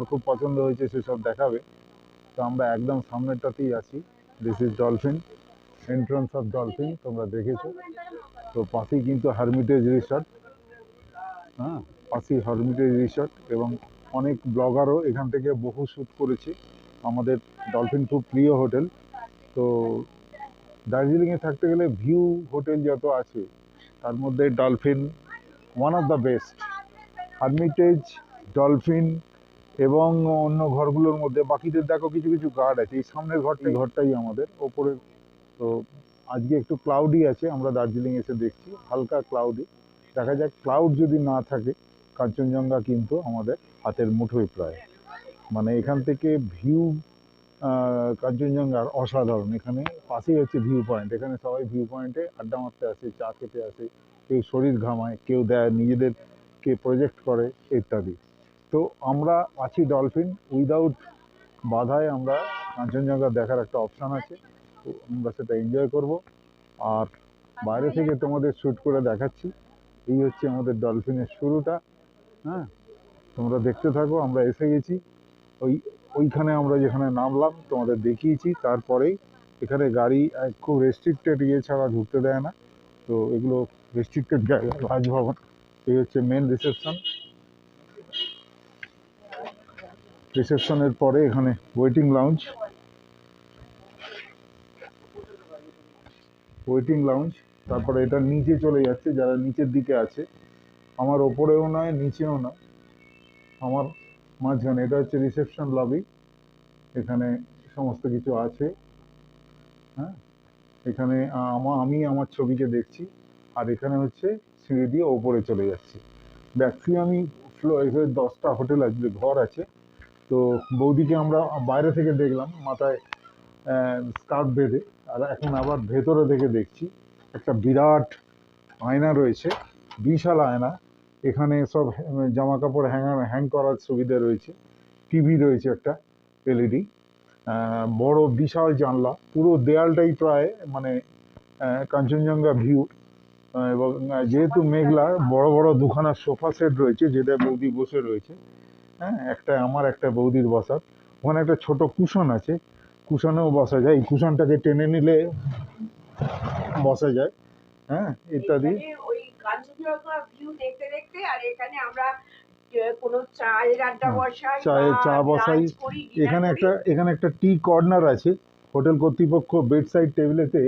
ঘর খুব পছন্দ হয়েছে সেসব দেখাবে। তো আমরা একদম সামনেরটাতেই আছি। This is Dolphin entrance of Dolphin তোমরা দেখেছ। তো পাশেই কিন্তু হারমিটেজ রিসর্ট হ্যাঁ পাশেই হারমিটেজ রিসর্ট এবং অনেক ব্লগারও এখান থেকে বহু শ্যুট করেছে। আমাদের ডলফিন খুব প্রিয় হোটেল। তো দার্জিলিংয়ে থাকতে গেলে ভিউ হোটেল যত আছে, তার মধ্যে Dolphin one of the best Hermitage Dolphin এবং অন্য ঘরগুলোর মধ্যে, বাকিদের দেখো কিছু কিছু গার্ড আছে, এই সামনের ঘরটা ঘরটাই আমাদের, ওপরে, তো আজকে একটু ক্লাউডি আছে, আমরা দার্জিলিং এসে দেখছি, হালকা ক্লাউডি দেখা যাক ক্লাউড যদি না থাকে, কাঞ্চনজঙ্ঘা কিন্তু আমাদের হাতের মুঠোয় প্রায়। মানে এখান থেকে ভিউ কাঞ্চনজঙ্ঘার অসাধারণ, এখানে পাশেই হচ্ছে ভিউ পয়েন্ট এখানে সবাই ভিউ পয়েন্টে আড্ডা মারতে আসে, চা খেতে আসে, কেউ শরীর ঘামায়, কেউ দেয়, নিজেদেরকে প্রজেক্ট করে, ইত্যাদি। তো আমরা আছি ডলফিন। উইদাউট বাধায় আমরা কাঞ্চনজঙ্ঘা দেখার একটা অপশান আছে। তো আমরা সেটা এনজয় করব। আর বাইরে থেকে তোমাদের শ্যুট করে দেখাচ্ছি। এই হচ্ছে আমাদের ডলফিনের শুরুটা। হ্যাঁ তোমরা দেখতে থাকো, আমরা এসে গেছি। ওই, ওইখানে আমরা যেখানে নামলাম, তোমাদের দেখিয়েছি। তারপরেই এখানে গাড়ি খুব রেস্ট্রিক্টেড ইয়ে ছাড়া ঢুকতে দেয় না। তো এগুলো রেস্ট্রিক্টেড রাজভবন। এই হচ্ছে মেন রিসেপশন রিসেপশনের পরে এখানে ওয়েটিং লাউঞ্জ। ওয়েটিং লাউঞ্জ, তারপরে এটা নিচে চলে যাচ্ছে, যারা নিচের দিকে আছে। আমার ওপরেও নয়, নিচেও না আমার মাঝখানে, এটা হচ্ছে রিসেপশন লবি। এখানে সমস্ত কিছু আছে। হ্যাঁ? এখানে আমা, আমি আমার ছবিকে দেখছি, আর এখানে হচ্ছে সিঁড়ি দিয়ে ওপরে চলে যাচ্ছি। ম্যাক্সিমামই ফ্লো এখানে দশটা হোটেল আছে, ঘর আছে। তো বৌদিকে আমরা বাইরে থেকে দেখলাম, মাথায় স্কার্ফ বেঁধে, আর এখন আবার ভেতরে থেকে দেখছি একটা বিরাট আয়না রয়েছে, বিশাল আয়না। এখানে সব জামা কাপড় হ্যাঙ্গার হ্যাং করার সুবিধা রয়েছে টিভি রয়েছে একটা এলইডি বড় বিশাল জানলা, পুরো দেয়ালটাই প্রায় মানে কাঞ্চনজঙ্ঘা ভিউ এবং যেহেতু মেঘলা, বড় বড় দুখানা সোফা সেট রয়েছে, যেটা বৌদি বসে রয়েছে হ্যাঁ একটা আমার একটা বৌদির বসার। ওখানে একটা ছোট কুশন আছে। কুশনেও বসা যায়। এই কুশনটাকে টেনে নিলে বসা যায়। হ্যাঁ ইত্যাদি চায়ের হ্যাঁ, চা বসাই। এখানে একটা এখানে একটা টি কর্নার আছে। হোটেল কর্তৃপক্ষ বেড সাইড টেবিলেতে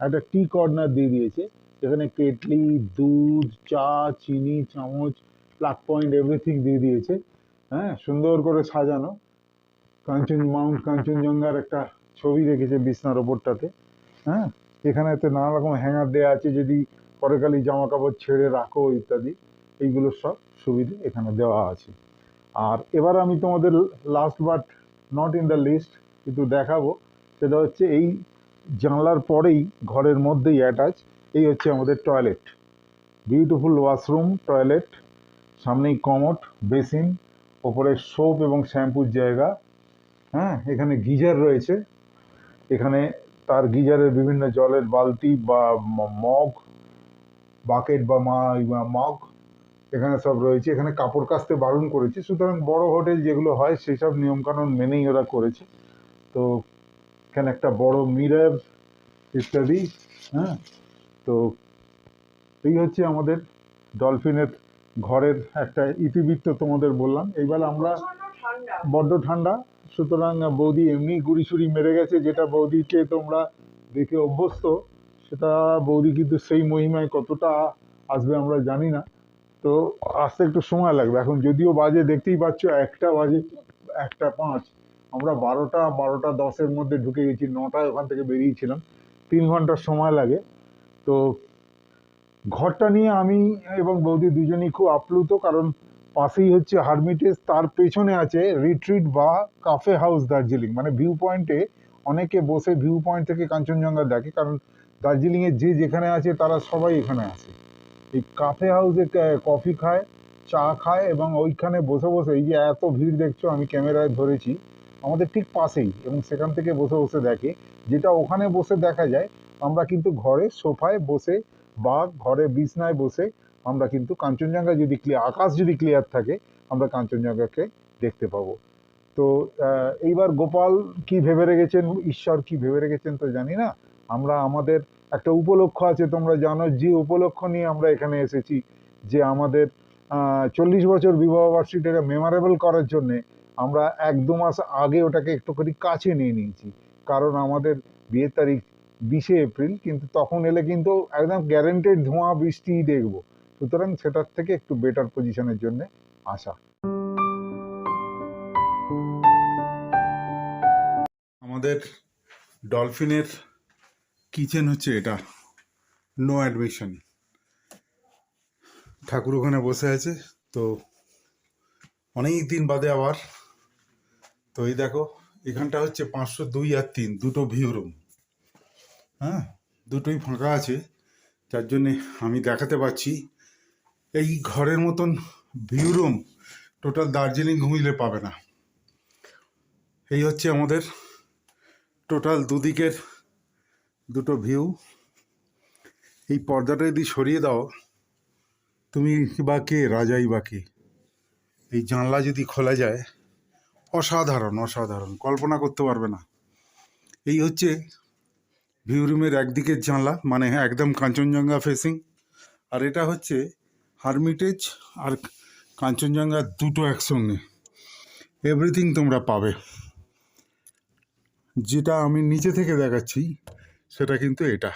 একটা টি কর্নার দিয়ে দিয়েছে। এখানে কেটলি দুধ চা চিনি চামচ প্লাগ পয়েন্ট এভরিথিং দিয়ে দিয়েছে। হ্যাঁ সুন্দর করে সাজানো। কাঞ্চন মাউন্ট কাঞ্চনজঙ্ঘার একটা ছবি রেখেছে বিছনার ওপরটাতে। হ্যাঁ এখানে তো নানা রকম হ্যাঙ্গার দেওয়া আছে, যদি পরেকালি জামা কাপড় ছেড়ে রাখো ইত্যাদি, এইগুলো সব সুবিধে এখানে দেওয়া আছে। আর এবার আমি তোমাদের last but not in the list কিন্তু দেখাবো, সেটা হচ্ছে এই জানলার পরেই ঘরের মধ্যেই অ্যাটাচ এই হচ্ছে আমাদের টয়লেট বিউটিফুল ওয়াশরুম টয়লেট সামনেই কমোট বেসিন ওপরে সোপ এবং শ্যাম্পুর জায়গা হ্যাঁ এখানে গিজার রয়েছে। এখানে তার গিজারের বিভিন্ন জলের বালতি বা মগ, বাকেট বা মা মগ এখানে সব রয়েছে। এখানে কাপড় কাচতে বারণ করেছে। সুতরাং বড় হোটেল যেগুলো হয় সেই সব নিয়মকানুন মেনেই ওরা করেছে। তো এখানে একটা বড় মিরর ইত্যাদি হ্যাঁ তো এই হচ্ছে আমাদের ডলফিনের ঘরের একটা ইতিবৃত্ত তোমাদের বললাম। এইবার আমরা বড্ড ঠান্ডা, সুতরাং বৌদি এমনি গুড়ি মেরে গেছে, যেটা বৌদিকে তোমরা দেখে অভ্যস্ত, সেটা বৌদি কিন্তু সেই মহিমায় কতটা আসবে আমরা জানি না। তো আসতে একটু সময় লাগবে। এখন যদিও বাজে, দেখতেই পাচ্ছ, একটা বাজে, একটা পাঁচ। আমরা বারোটা বারোটা দশের মধ্যে ঢুকে গেছি, নটায় ওখান থেকে বেরিয়েছিলাম। তিন ঘণ্টার সময় লাগে। তো ঘরটা নিয়ে আমি এবং বৌদি দুজনেই খুব আপ্লুত, কারণ পাশেই হচ্ছে হারমিটেজ তার পেছনে আছে রিট্রিট বা কাফে হাউস দার্জিলিং মানে ভিউ পয়েন্টে অনেকে বসে ভিউ পয়েন্ট থেকে কাঞ্চনজঙ্ঘা দেখে, কারণ দার্জিলিংয়ে যে যেখানে আছে, তারা সবাই এখানে আসে এই কাফে হাউসে কফি খায়, চা খায় এবং ওইখানে বসে বসে, এই যে এত ভিড় দেখছ, আমি ক্যামেরায় ধরেছি, আমাদের ঠিক পাশেই এবং সেখান থেকে বসে বসে দেখে। যেটা ওখানে বসে দেখা যায়, আমরা কিন্তু ঘরে সোফায় বসে বা ঘরে বিছনায় বসে আমরা কিন্তু কাঞ্চনজঙ্ঘা যদি ক্লিয়ার আকাশ যদি ক্লিয়ার থাকে, আমরা কাঞ্চনজঙ্ঘাকে দেখতে পাবো। তো এইবার গোপাল কি ভেবে রেখেছেন, ঈশ্বর কি ভেবে রেখেছেন তো জানি না। আমরা, আমাদের একটা উপলক্ষ আছে, তোমরা জানো, যে উপলক্ষ নিয়ে আমরা এখানে এসেছি, যে আমাদের চল্লিশ বছর বিবাহ বার্ষিকীটাকে মেমোরেবল করার জন্যে আমরা এক দু মাস আগে ওটাকে একটুখানি কাছে নিয়ে নিয়েছি। কারণ আমাদের বিয়ের তারিখ বিশে এপ্রিল, কিন্তু তখন এলে কিন্তু একদম গ্যারেন্টেড ধোঁয়া, বৃষ্টি দেখব। সুতরাং সেটার থেকে একটু বেটার পজিশনের জন্য আসা। আমাদের ডলফিনের কিচেন হচ্ছে এটা। নো অ্যাডমিশন ঠাকুর ওখানে বসে আছে, তো অনেক দিন বাদে আবার। তো এই দেখো, এখানটা হচ্ছে পাঁচশো দুই আর তিন, দুটো ভিউ রুম হ্যাঁ দুটোই ফাঁকা আছে। যার জন্যে আমি দেখাতে পাচ্ছি, এই ঘরের মতন ভিউ রুম টোটাল দার্জিলিং ঘুমিলে পাবে না। এই হচ্ছে আমাদের টোটাল দুদিকের দুটো ভিউ এই পর্দাটা যদি সরিয়ে দাও, তুমি বা কে, রাজাই বা কে? এই জানলা যদি খোলা যায়, অসাধারণ অসাধারণ, কল্পনা করতে পারবে না। এই হচ্ছে ভিউ রুমের একদিকের জানলা মানে একদম কাঞ্চনজঙ্ঘা ফেসিং আর এটা হচ্ছে হারমিটেজ আর কাঞ্চনজঙ্ঘা দুটো একসঙ্গে। এভরিথিং তোমরা পাবে। যেটা আমি নিচে থেকে দেখাচ্ছি, সেটা কিন্তু এটা।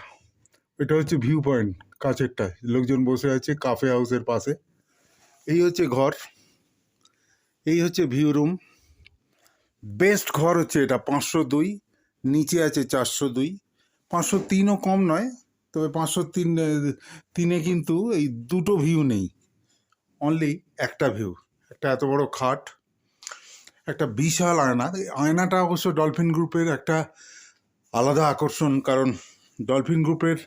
এটা হচ্ছে ভিউ পয়েন্ট কাছেরটায়। লোকজন বসে আছে কাফে হাউসের পাশে। এই হচ্ছে ঘর। এই হচ্ছে ভিউ রুম বেস্ট ঘর হচ্ছে এটা, পাঁচশো দুই। নিচে আছে চারশো দুই। পাঁচশো তিনও কম নয়, তবে পাঁচশো তিন তিনে কিন্তু এই দুটো ভিউ নেই। অনলি একটা ভিউ একটা এত বড় খাট, একটা বিশাল আয়না। আয়নাটা অবশ্য ডলফিন গ্রুপের একটা আলাদা আকর্ষণ, কারণ ডলফিন গ্রুপের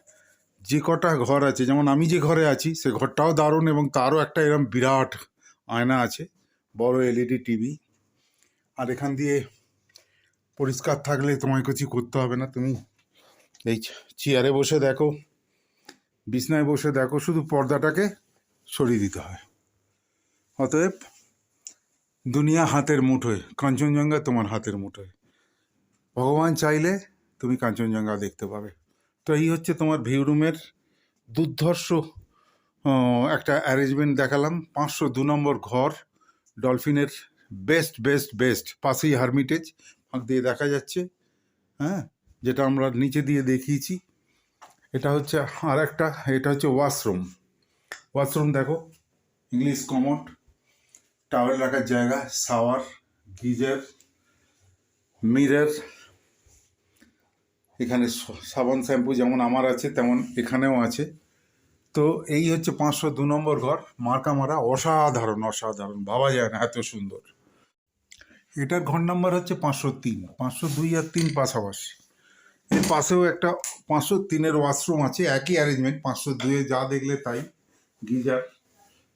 যে কটা ঘর আছে, যেমন আমি যে ঘরে আছি, সে ঘরটাও দারুণ এবং তারও একটা এরকম বিরাট আয়না আছে, বড় এলইডি টিভি আর এখান দিয়ে পরিষ্কার থাকলে তোমায় কিছু করতে হবে না, তুমি এই চেয়ারে বসে দেখো, বিছনায় বসে দেখো, শুধু পর্দাটাকে সরিয়ে দিতে হয়। অতএব দুনিয়া হাতের মুঠোয়, কাঞ্চনজঙ্ঘা তোমার হাতের মুঠোয়। ভগবান চাইলে তুমি কাঞ্চনজঙ্ঘা দেখতে পাবে। তো এই হচ্ছে তোমার ভিউ রুমের দুর্ধর্ষ একটা অ্যারেঞ্জমেন্ট দেখালাম। পাঁচশো দু নম্বর ঘর, ডলফিনের বেস্ট বেস্ট বেস্ট পাশেই হারমিটেজ ফাঁক দিয়ে দেখা যাচ্ছে। হ্যাঁ? যেটা আমরা নিচে দিয়ে দেখিয়েছি, এটা হচ্ছে আর একটা এটা হচ্ছে ওয়াশরুম। ওয়াশরুম দেখো, ইংলিশ কমোড, টাওয়েল রাখার জায়গা, শাওয়ার, গিজার, মিরার, এখানে সাবান, শ্যাম্পু যেমন আমার আছে, তেমন এখানেও আছে। তো এই হচ্ছে পাঁচশো দু নম্বর ঘর, মার্কা মারা অসাধারণ অসাধারণ, ভাবা যায় না, এত সুন্দর। এটার ঘর নাম্বার হচ্ছে পাঁচশো তিন, পাঁচশো দুই আর তিন পাশাপাশি। এর পাশেও একটা পাঁচশো তিনের ওয়াশরুম আছে, একই অ্যারেঞ্জমেন্ট পাঁচশো দুয়ে যা দেখলে তাই। গিজার,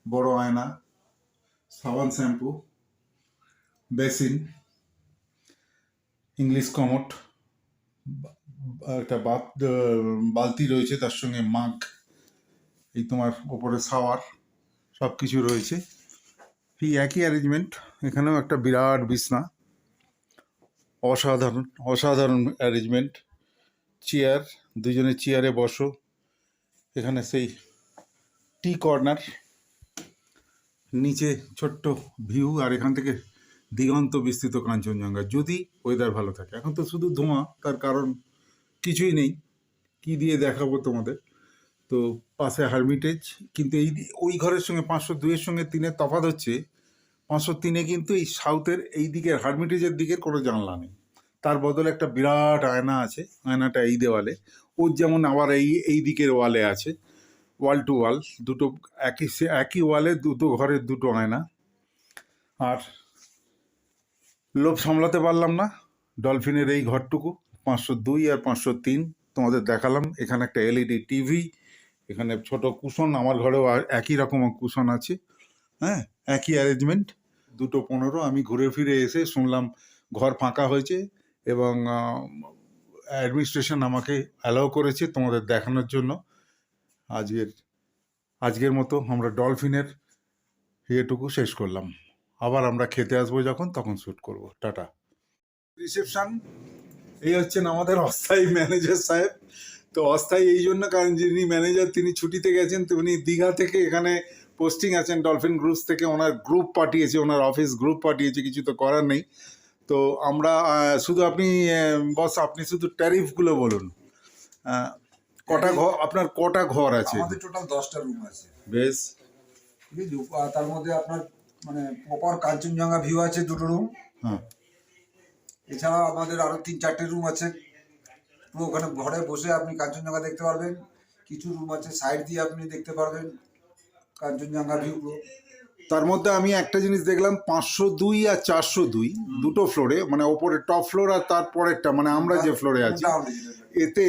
বড় আয়না, সাবান শ্যাম্পু, বেসিন, ইংলিশ কমোট একটা বাত, বালতি রয়েছে, তার সঙ্গে মাগ, এই তোমার ওপরে শাওয়ার সব কিছু রয়েছে। এই একই অ্যারেঞ্জমেন্ট এখানেও একটা বিরাট বিছনা। অসাধারণ অসাধারণ অ্যারেঞ্জমেন্ট চেয়ার দুজনে চেয়ারে বসো। এখানে সেই টি কর্নার নিচে ছোট্ট ভিউ আর এখান থেকে দিগন্ত বিস্তৃত কাঞ্চনজঙ্ঘা, যদি ওয়েদার ভালো থাকে। এখন তো শুধু ধোঁয়া, তার কারণ কিছুই নেই। কি দিয়ে দেখাবো তোমাদের? তো পাশে হারমিটেজ কিন্তু এই ওই ঘরের সঙ্গে পাঁচশো দুইয়ের সঙ্গে তিনের তফাত হচ্ছে, পাঁচশো তিনে কিন্তু এই সাউথের এই দিকের হারমিটেজের দিকের কোনো জানলা নেই। তার বদলে একটা বিরাট আয়না আছে, আয়নাটা এই দেওয়ালে। ওর যেমন আবার এই এই দিকের ওয়ালে আছে, ওয়াল টু ওয়াল, দুটো একই একই ওয়ালে দুটো ঘরের দুটো আয়না। আর লোভ সামলাতে পারলাম না, ডলফিনের এই ঘরটুকু, পাঁচশো দুই আর পাঁচশো তিন, তোমাদের দেখালাম। এখানে একটা এলইডি টিভি, এখানে ছোট কুশন, আমার ঘরেও একই রকম কুশন আছে হ্যাঁ একই অ্যারেঞ্জমেন্ট। দুটো পনেরো, আমি ঘুরে ফিরে এসে শুনলাম, ঘর ফাঁকা হয়েছে এবং অ্যাডমিনিস্ট্রেশন আমাকে অ্যালাউ করেছে তোমাদের দেখানোর জন্য। আজকের আজকের মতো আমরা ডলফিনের ইয়েটুকু শেষ করলাম। আবার আমরা খেতে আসব যখন, তখন শ্যুট করব। টাটা। রিসেপশন এই হচ্ছেন আমাদের অস্থায়ী ম্যানেজার সাহেব। তো অস্থায়ী এই জন্য কারণ যিনি ম্যানেজার তিনি ছুটিতে গেছেন, তো উনি দীঘা থেকে এখানে পোস্টিং আছেন ডলফিন গ্রুপস থেকে। ওনার গ্রুপ পাঠিয়েছে, ওনার অফিস গ্রুপ পাঠিয়েছে, কিছু তো করার নেই। তো আমরা শুধু আপনি বস আপনি শুধু ট্যারিফগুলো বলুন। কটা ঘর আপনার কটা ঘর আছে? আমাদের টোটাল দশটা রুম আছে। বেশ। তার মধ্যে আপনার মানে প্রপার কাঞ্চনজঙ্ঘা ভিউ আছে দুটো রুম হ্যাঁ। এছাড়াও আমাদের আরও তিন চারটে রুম আছে। পুরো ওখানে ঘরে বসে আপনি কাঞ্চনজঙ্ঘা দেখতে পারবেন। কিছু রুম আছে সাইড দিয়ে আপনি দেখতে পারবেন। কাঞ্চনজঙ্ঘা ভিউ পুরো। তার মধ্যে আমি একটা জিনিস দেখলাম পাঁচশো দুই আর চারশো দুই দুটো ফ্লোরে মানে ওপরে টপ ফ্লোর আর তার পরেরটা মানে আমরা যে ফ্লোরে আছি। এতে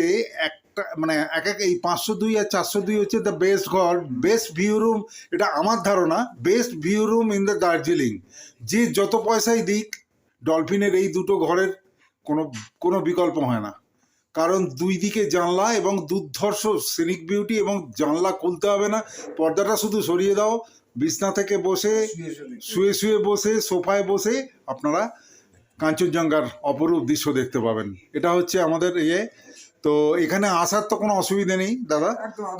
একটা মানে এক এক এই পাঁচশো দুই আর চারশো দুই হচ্ছে দ্য বেস্ট ঘর বেস্ট ভিউ রুম এটা আমার ধারণা best view room in the Darjeeling যে যত পয়সাই দিক ডলফিনের এই দুটো ঘরের কোনো কোনো বিকল্প হয় না। কারণ দুই দিকে জানলা এবং দুর্ধর্ষ সিনিক বিউটি এবং জানলা খুলতে হবে না পর্দাটা শুধু সরিয়ে দাও বিছনা থেকে বসে শুয়ে শুয়ে বসে সোফায় বসে আপনারা কাঞ্চনজঙ্ঘার অপরূপ দৃশ্য দেখতে পাবেন। এটা হচ্ছে আমাদের ইয়ে। তো এখানে আসার তো কোনো অসুবিধা নেই দাদা।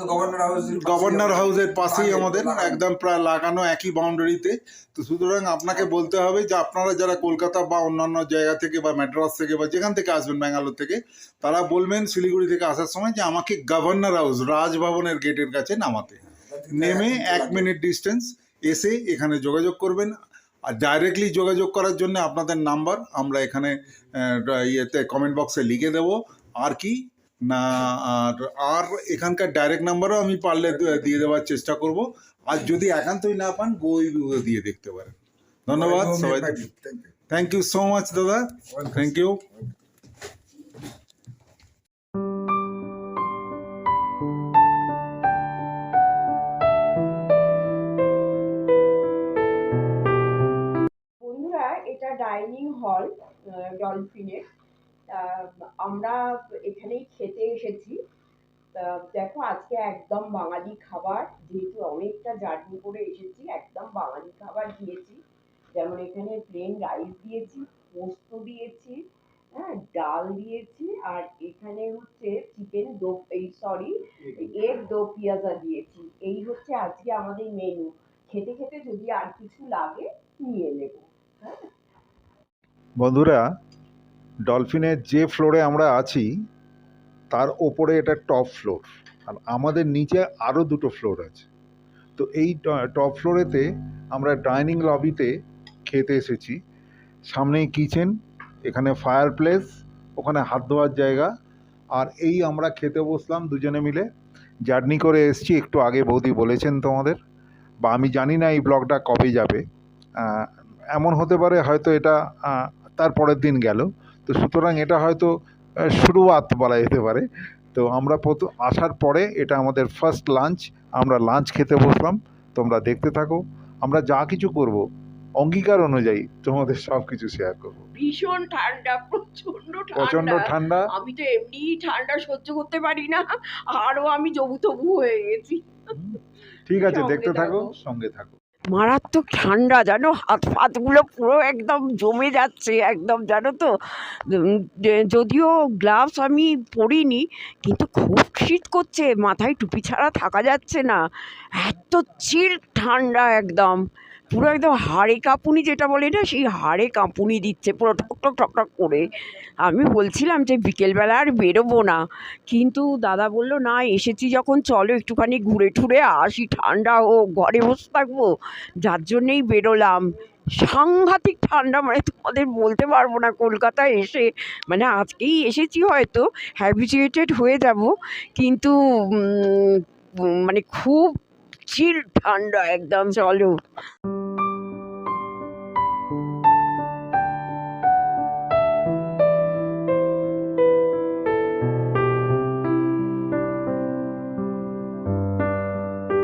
গভর্নর গভর্নর হাউসের পাশেই আমাদের একদম প্রায় লাগানো একই বাউন্ডারিতে তো সুতরাং আপনাকে বলতে হবে যে আপনারা যারা কলকাতা বা অন্যান্য জায়গা থেকে বা ম্যাড্রাস থেকে বা যেখান থেকে আসবেন ব্যাঙ্গালোর থেকে তারা বলবেন শিলিগুড়ি থেকে আসার সময় যে আমাকে গভর্নর হাউস রাজভবনের গেটের কাছে নামাতে। নেমে এক মিনিট ডিস্টেন্স এসে এখানে যোগাযোগ করবেন। আর ডাইরেক্টলি যোগাযোগ করার জন্য আপনাদের নাম্বার আমরা এখানে ইয়েতে কমেন্ট বক্সে লিখে দেব। আর কি? না আর আর এখানকার ডাইরেক্ট নাম্বারও আমি পারলে দিয়ে দেওয়ার চেষ্টা করব। আর যদি একান্তই না পান বই দিয়ে দেখতে পারেন। ধন্যবাদ সবাই থ্যাংক ইউ সো মাচ দাদা। থ্যাংক ইউ ডাইনিং হল ডলফিনের আমরা এখানেই খেতে এসেছি। দেখো, আজকে একদম বাঙালি খাবার। যেহেতু অনেকটা জার্নি করে এসেছি, একদম বাঙালি খাবার দিয়েছি। যেমন এখানে প্লেন রাইস দিয়েছি, পোস্ত দিয়েছি হ্যাঁ ডাল দিয়েছি, আর এখানে হচ্ছে চিকেন দো এই সরি এগ দো পিয়াজা দিয়েছি। এই হচ্ছে আজকে আমাদের মেনু খেতে খেতে যদি আর কিছু লাগে, নিয়ে নেব। হ্যাঁ? বন্ধুরা ডলফিনের যে ফ্লোরে আমরা আছি, তার ওপরে এটা টপ ফ্লোর। আর আমাদের নিচে আরও দুটো ফ্লোর আছে। তো এই টপ ফ্লোরেতে আমরা ডাইনিং লবিতে খেতে এসেছি। সামনেই কিচেন, এখানে ফায়ার প্লেস ওখানে হাত ধোয়ার জায়গা। আর এই আমরা খেতে বসলাম দুজনে মিলে। জার্নি করে এসছি, একটু আগে বৌদি বলেছেন তোমাদের। বা আমি জানি না এই ব্লগটা কবে যাবে। এমন হতে পারে হয়তো এটা তার পরের দিন গেল। তো সুতরাং এটা হয়তো শুরুয়াত বলা যেতে পারে। তো আমরা প্রথম আসার পরে এটা আমাদের ফার্স্ট লাঞ্চ আমরা লাঞ্চ খেতে বসলাম। তোমরা দেখতে থাকো। আমরা যা কিছু করব অঙ্গীকার অনুযায়ী তোমাদের সব কিছু শেয়ার করব। ভীষণ ঠান্ডা প্রচণ্ড প্রচণ্ড ঠান্ডা। আমি তো এমনি ঠান্ডা সহ্য করতে পারি না। আরও আমি জবু তবু হয়ে গেছি। ঠিক আছে দেখতে থাকো। সঙ্গে থাকো। মারাত্মক ঠান্ডা, জানো? হাত ফাতগুলো পুরো একদম জমে যাচ্ছে, একদম, জানো তো? যদিও গ্লাভস আমি পরিনি, কিন্তু খুব শীত করছে, মাথায় টুপি ছাড়া থাকা যাচ্ছে না। এত চিল ঠান্ডা একদম। পুরো একদম হাড়ে কাঁপুনি যেটা বলে না, সেই হাড়ে কাঁপুনি দিচ্ছে, পুরো ঠক ঠক ঠক ঠক করে। আমি বলছিলাম যে বিকেলবেলা আর বেরোবো না। কিন্তু দাদা বলল, না, এসেছি যখন, চলো একটুখানি ঘুরে ঠুরে আসি, ঠান্ডা ও ঘরে বসে থাকব। যার জন্যেই বেরোলাম। সাংঘাতিক ঠান্ডা মানে তোমাদের বলতে পারব না, কলকাতায় এসে মানে আজকেই এসেছি হয়তো হ্যাবিচুয়েটেড হয়ে যাব। কিন্তু মানে খুব চিল ঠান্ডা একদম। চলো।